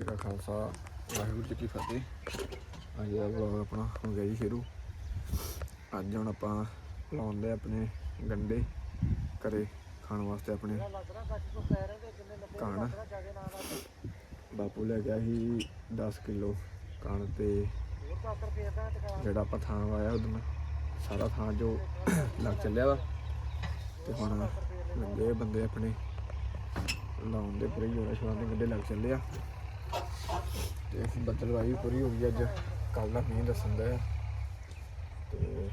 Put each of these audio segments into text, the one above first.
ਜੀ ਕਾ ਖਾਲਸਾ, ਵਾਹਿਗੁਰੂ ਜੀ ਕੀ ਫਤਿਹ। ਅੱਜ ਦਾ ਵਲੌਗ ਆਪਣਾ ਹੋ ਗਿਆ ਜੀ ਸ਼ੁਰੂ। ਅੱਜ ਹੁਣ ਆਪਾਂ ਲਾਉਂਦੇ ਆਪਣੇ ਗੰਡੇ ਘਰੇ ਖਾਣ ਵਾਸਤੇ ਆਪਣੇ ਕਾਣ। ਬਾਪੂ ਲੈ ਗਿਆ ਸੀ 10 ਕਿਲੋ ਕਣ ਤੇ ਜਿਹੜਾ ਆਪਾਂ ਥਾਂ ਵਾਇਆ ਉਦੋਂ ਸਾਰਾ ਥਾਂ ਜੋ ਲੱਗ ਚੱਲਿਆ ਵਾ। ਤੇ ਹੁਣ ਲੱਗੇ ਬੰਦੇ ਆਪਣੇ ਲਾਉਣ ਦੇ ਪੂਰੇ ਜੋਰਾਂ ਸ਼ੋਰਾਂ ਦੇ ਗੱਡੇ ਲੱਗ ਚੱਲੇ ਆ। ਤੇ ਬੱਦਲਵਾਈ ਪੂਰੀ ਹੋ ਗਈ ਅੱਜ। ਕੱਲ ਦਾ ਮੀਂਹ ਦੱਸਣ ਦਾ ਤੇ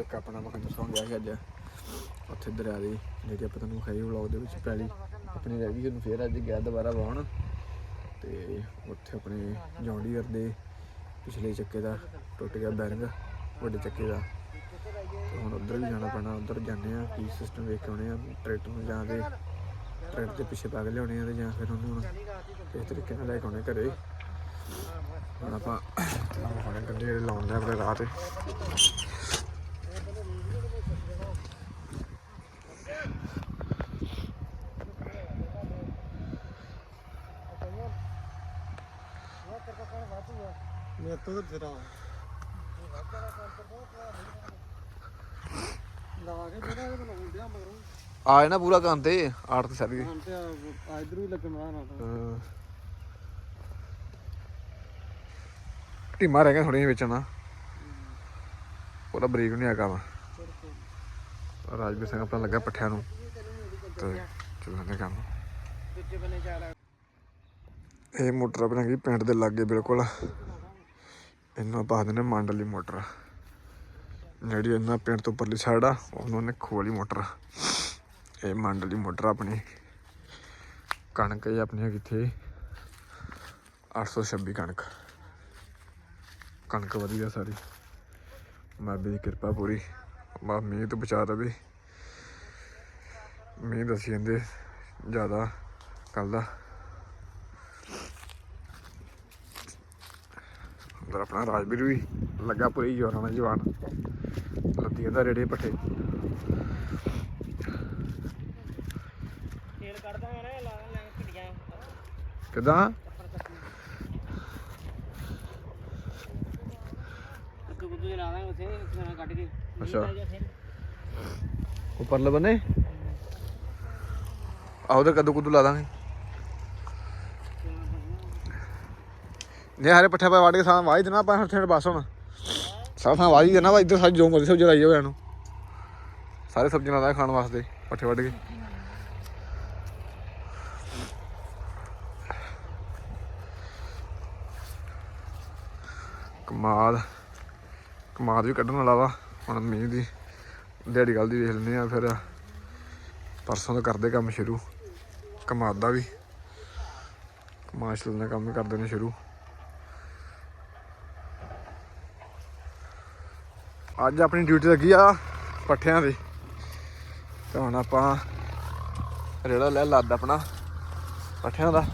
ਇੱਕ ਆਪਣਾ ਮਖੰਦਰ ਸੌਂ ਗਿਆ ਸੀ ਅੱਜ। ਉੱਥੇ ਦਰਿਆ ਦੀ ਜਿਹੜੀ ਆਪਾਂ ਤੁਹਾਨੂੰ ਖਾਈ ਵਲੌਗ ਦੇ ਵਿੱਚ ਪੈਲੀ ਆਪਣੀ ਰਹਿ ਗਈ ਉਹਨੂੰ ਫੇਰ ਅੱਜ ਗਿਆ ਦੁਬਾਰਾ ਵਾਹਣ। ਤੇ ਉੱਥੇ ਆਪਣੇ ਜੌਂਡੀਅਰ ਦੇ ਪਿਛਲੇ ਚੱਕੇ ਦਾ ਟੁੱਟ ਗਿਆ ਬੈਰਿੰਗ, ਵੱਡੇ ਚੱਕੇ ਦਾ। ਤੇ ਹੁਣ ਉਧਰ ਵੀ ਜਾਣਾ ਪੈਣਾ, ਉਧਰ ਜਾਂਦੇ ਆ ਕੀ ਸਿਸਟਮ ਵੇਖ ਕੇ ਆਉਣੇ ਆ ਟਰੈਕਟਰ ਨੂੰ ਜਾਂਦੇ ਤੇ ਦੇ ਪਿੱਛੇ ਪਾ ਕੇ ਲਿਆਉਣੇ ਆ ਤੇ ਜਾਂ ਫਿਰ ਉਹਨੂੰ ਹੁਣ ਇਸ ਤਰੀਕੇ ਨਾਲ ਲੈ ਕੇ ਆਉਣੇ ਘਰੇ। ਹੁਣ ਆਪਾਂ ਹੁਣੇ ਗੱਡੇ ਜਿਹੜੇ ਲਾਉਂਦੇ ਆਪਣੇ ਰਾਹ ਤੇ। ਮੇਰੇ ਤੋਂ ਤੇਰਾ ਲਾ ਜਿਹੜਾ ਇਹ ਬਣਾਉਣ ਮਗਰੋਂ। ਆਏ ਨਾ ਪੂਰਾ ਕੰਮ ਤੇ ਆੜ ਤੇ ਸਾਰੀ ਹੁਣ ਤੇ ਆ ਇਧਰ ਵੀ ਲੱਗਣਾ ਨਾ ਤਾਂ। ਢੀਮਾ ਰਹਿ ਗਿਆ ਵੇਚਣਾ ਬਰੀਕ ਨਹੀਂ ਆ ਕੰਮ ਰਾਜਵੀਰ ਸਿੰਘ ਆਪਣਾ ਲੱਗਾ ਪੱਠਿਆਂ ਨੂੰ। ਤੇ ਚੱਲਣੇ ਕੰਮ ਦੂਜੇ ਬੰਨੇ ਜਾ ਇਹ ਮੋਟਰ ਆਪਣਾ ਕੀ ਪਿੰਡ ਦੇ ਲਾਗੇ ਬਿਲਕੁਲ। ਇਹਨੂੰ ਆਪਾਂ ਦਿੰਦੇ ਮੰਡਲੀ ਮੋਟਰ। ਜਿਹੜੀ ਇਹਨਾਂ ਪਿੰਡ ਤੋਂ ਪਰਲੀ ਸਾਈਡ ਆ ਉਹਨੂੰ ਨੇ ਖੋਲੀ ਮੋਟਰ। ਇਹ ਮੰਡਲੀ ਮੋਟਰ ਆਪਣੀ। ਕਣਕ ਇਹ ਆਪਣੀ ਕਿੱਥੇ 826 ਕਣਕ। ਕਣਕ ਵਧੀਆ ਸਾਰੀ। ਮਾਬੇ ਦੀ ਕਿਰਪਾ ਪੂਰੀ। ਮਾ ਮੀਂਹ ਤੋਂ ਬਚਾ ਰਵੇ ਮੀਂਹ ਦੱਸੀ ਜਾਂਦੇ ਜ਼ਿਆਦਾ ਕੱਲ ਦਾ। ਉਧਰ ਆਪਣਾ ਰਾਜਵੀਰ ਵੀ ਲੱਗਾ ਪੂਰੀ ਜੋਰਾਂ ਨਾਲ ਜਵਾਨ। ਲੱਦੀ ਜਾਂਦਾ ਰੇੜੇ ਪੱਠੇ ਤੇਲ ਕੱਢਦਾ ਮੈਂ ਨਾ ਲਾ ਲੈ ਕਿੱਡੀਆਂ ਕਿਦਾਂ ਅੱਛਾ। ਉੱਪਰਲੇ ਬੰਨੇ? ਆਹ ਕਦੋਂ ਕੁੱਦੂ ਲਾ ਦਾਂਗੇ। ਨੇ ਹਰੇ ਪੱਠੇ ਪਾ ਵਾੜ ਕੇ ਸਾਂ ਵਾਹੀ ਦੇਣਾ ਆਪਾਂ ਹੱਥੇ ਬਸ ਹੁਣ। ਸਾਰਾ ਥਾਂ ਵਾਹੀ ਦੇਣਾ ਵਾ ਇੱਧਰ ਸਾਰੀ ਜੋ ਮਰਜ਼ੀ ਸਬਜ਼ੀ ਲਾਈ ਹੋਇਆ ਨੂੰ ਸਾਰੇ ਸਬਜ਼ੀਆਂ ਲਾਦਾ ਖਾਣ ਵਾਸਤੇ ਪੱਠੇ ਵੱਢ ਕੇ। ਕਮਾਦ। ਕਮਾਦ ਵੀ ਕੱਢਣ ਵਾਲਾ ਵਾ। ਹੁਣ ਮੀਂਹ ਦੀ ਦਿਹਾੜੀ ਗੱਲ ਦੀ ਵੇਖ ਲੈਂਦੇ ਆ ਫਿਰ। ਪਰਸੋਂ ਤੋਂ ਕਰਦੇ ਕੰਮ ਸ਼ੁਰੂ। ਕਮਾਦ ਦਾ ਵੀ ਕਮਾਸ਼ਲ ਦਾ ਕੰਮ ਕਰਦੇ ਨੇ ਸ਼ੁਰੂ। ਅੱਜ ਆਪਣੀ ਡਿਊਟੀ ਲੱਗੀ ਆ ਪੱਠਿਆਂ ਦੀ। ਤੇ ਹੁਣ ਆਪਾਂ ਰੇੜਾ ਲੈ ਲੱਦ ਆਪਣਾ ਪੱਠਿਆਂ ਦਾ।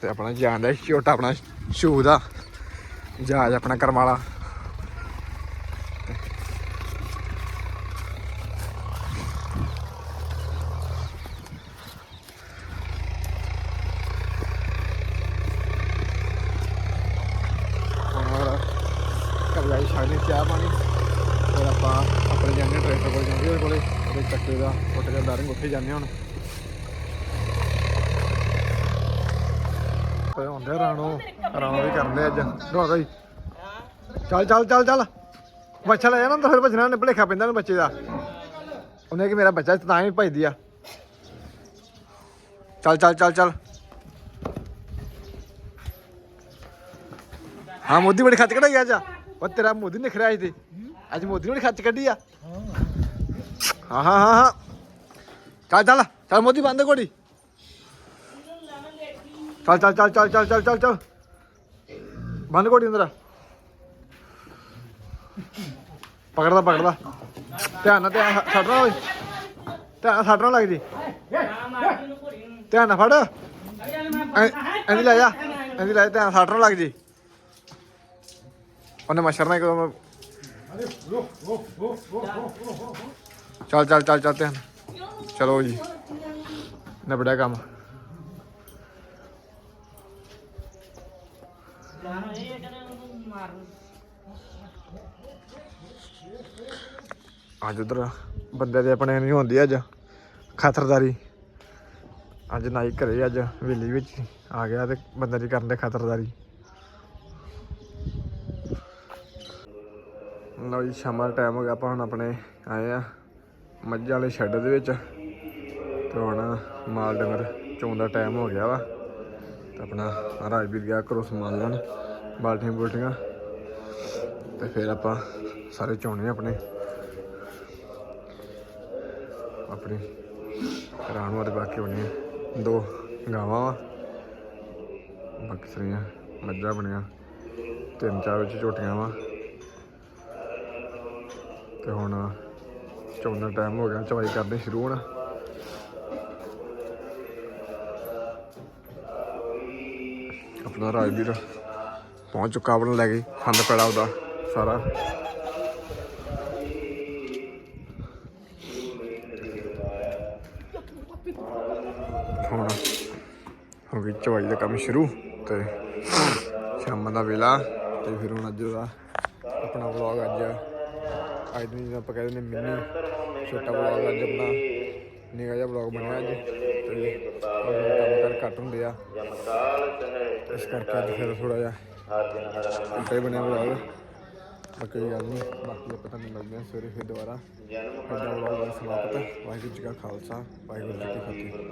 ਤੇ ਆਪਣਾ ਜਾਣ ਦਾ ਛੋਟਾ ਆਪਣਾ ਸ਼ੂ ਦਾ। ਜਹਾਜ਼ ਆਪਣਾ ਕਰਮ ਵਾਲਾ ਔਰ ਕਬਲਾਈ ਛਾਣੇ ਚਾਹ ਪਾਣੀ ਫਿਰ ਆਪਾਂ ਆਪਣੇ ਜਾਂਦੇ ਟਰੈਕਟਰ ਕੋਲ ਜਾਂਦੇ ਉਹਦੇ ਕੋਲੇ ਉਹਦੇ ਚੱਕੇ ਦਾ ਉੱਟ ਕੇ ਬੈਰਿੰਗ ਉੱਥੇ ਜਾਂਦੇ ਹੁਣ ਤੇ ਹੁੰਦੇ ਰਾਣੋ। ਰਾਣੋ ਵੀ ਕਰਦੇ ਅੱਜ। ਦੋੜਾ ਹੀ ਚੱਲ ਚੱਲ ਚੱਲ ਚੱਲ। ਬੱਚਾ ਲੈ ਜਾਣਾ ਤਾਂ ਫਿਰ ਭਜਣਾ ਨੇ ਭਲੇਖਾ ਪੈਂਦਾ ਨੂੰ ਬੱਚੇ ਦਾ। ਉਹਨੇ ਕਿ ਮੇਰਾ ਬੱਚਾ ਤਾਂ ਹੀ ਭਜਦੀ ਆ। ਚੱਲ ਚੱਲ ਚੱਲ ਚੱਲ। ਹਾਂ, ਮੋਦੀ ਬੜੀ ਖੱਚ ਕਢਾਈ ਅੱਜ। ਉਹ ਤੇਰਾ ਮੋਦੀ ਨਿਖਰਿਆ ਖੜਿਆ ਤੇ। ਅੱਜ ਮੋਦੀ ਨੇ ਬੜੀ ਖੱਚ ਕੱਢੀ ਆ। ਹਾਂ ਹਾਂ ਹਾਂ ਹਾਂ। ਚੱਲ ਚੱਲ ਚੱਲ, ਮੋਦੀ ਬੰਦ ਕੋੜੀ ਚੱਲ ਚੱਲ ਚੱਲ ਚੱਲ ਚੱਲ ਚੱਲ ਚੱਲ ਚੱਲ। ਬੰਦ ਕੋੜੀ ਅੰਦਰ ਪਕੜਦਾ ਪਕੜਦਾ। ਧਿਆਨ ਨਾਲ, ਧਿਆਨ ਛੱਡਣਾ ਓਏ ਧਿਆਨ ਨਾਲ ਛੱਡਣਾ ਲੱਗ ਜੀ ਧਿਆਨ ਨਾਲ ਫੜ। ਐਂਦੀ ਲੈ ਜਾ। ਐਂਦੀ ਲੈ ਧਿਆਨ ਨਾਲ ਛੱਡਣਾ ਲੱਗ ਜੀ ਉਹਨੇ ਮੱਛਰ ਨਾ ਕਦੋਂ ਚੱਲ ਚੱਲ ਚੱਲ ਚੱਲ, ਧਿਆਨ ਚਲੋ ਜੀ। ਨਿਬੜਿਆ ਕੰਮ ਜਾਨ ਹੋਏ ਇਹ ਕਹਿੰਦੇ ਉਹਨੂੰ ਮਾਰ ਅੱਜ ਉਧਰ ਬੰਦੇ ਦੇ ਆਪਣੇ ਨਹੀਂ ਹੁੰਦੀ ਅੱਜ, ਖਤਰਦਾਰੀ। ਅੱਜ ਨਾਈ ਘਰੇ, ਅੱਜ ਹਵੇਲੀ ਵਿੱਚ ਆ ਗਿਆ ਤੇ ਬੰਦੇ ਦੀ ਕਰਨ ਦੇ ਖਾਤਰਦਾਰੀ। ਲਓ ਜੀ, ਸ਼ਾਮਾਂ ਦਾ ਟਾਈਮ ਹੋ ਗਿਆ, ਆਪਾਂ ਹੁਣ ਆਪਣੇ ਆਏ ਆ ਮੱਝਾਂ ਵਾਲੇ ਸ਼ੈੱਡ ਦੇ ਵਿੱਚ। ਤੇ ਹੁਣ ਮਾਲ ਡੰਗਰ ਚੋਣ ਦਾ ਟਾਈਮ ਹੋ ਗਿਆ ਵਾ। ਤੇ ਆਪਣਾ ਰਾਜਵੀਰ ਗਿਆ ਘਰੋਂ ਸਮਾਨ ਲੈਣ, ਬਾਲਟੀਆਂ ਬੁਲਟੀਆਂ। ਤੇ ਫਿਰ ਆਪਾਂ ਸਾਰੇ ਚੋਣੇ ਆਪਣੇ। ਆਪਣੀ ਰਾਣ ਵਾਲੇ ਬਾਕੀ ਬਣੇ ਦੋ ਗਾਵਾਂ ਵਾ। ਬਾਕੀ ਸਾਰੀਆਂ ਮੱਝਾਂ ਬਣੀਆਂ। ਤਿੰਨ ਚਾਰ ਵਿੱਚ ਝੋਟੀਆਂ ਵਾ। ਤੇ ਹੁਣ ਚੋਣ ਦਾ ਟਾਈਮ ਹੋ ਗਿਆ। ਚਵਾਈ ਕਰਦੇ ਸ਼ੁਰੂ ਹੋਣਾ। ਆਪਣਾ ਰਾਜਵੀਰ ਪਹੁੰਚ ਚੁੱਕਾ ਆਪਣਾ ਲੈ ਕੇ। ਫੰਦ ਪੈੜਾ ਉਹਦਾ ਸਾਰਾ। ਹੁਣ ਹੋ ਗਈ ਚਵਾਈ ਦਾ ਕੰਮ ਸ਼ੁਰੂ ਤੇ ਸ਼ਾਮ ਦਾ ਵੇਲਾ ਤੇ ਫਿਰ ਹੁਣ ਅੱਜ ਦਾ ਆਪਣਾ ਵਲੌਗ ਅੱਜ ਅੱਜ ਨੂੰ ਜਿਹਨੂੰ ਆਪਾਂ ਕਹਿੰਦੇ ਨੇ ਮਿੰਨੀ ਛੋਟਾ ਵਲੌਗ ਅੱਜ ਆਪਣਾ, ਨਿੱਕਾ ਜਿਹਾ ਵਲੌਗ ਬਣਿਆ ਅੱਜ ਤੇ ਕੰਮ ਕਰ ਘੱਟ ਹੁੰਦੇ ਆ। ਇਸ ਕਰਕੇ ਅੱਜ ਫਿਰ ਥੋੜਾ ਜਿਹਾ ਘੰਟੇ ਬਣਿਆ ਵਲੌਗ ਬਾਕੀ ਕੋਈ ਗੱਲ ਨਹੀਂ, ਬਾਕੀ ਆਪਾਂ ਤੁਹਾਨੂੰ ਮਿਲਦੇ ਹਾਂ ਸਵੇਰੇ ਫਿਰ ਦੁਬਾਰਾ। ਅੱਜ ਸਮਾਪਤ ਵਾਹਿਗੁਰੂ ਜੀ ਕਾ ਖਾਲਸਾ, ਵਾਹਿਗੁਰੂ ਜੀ ਕੀ ਫਤਿਹ।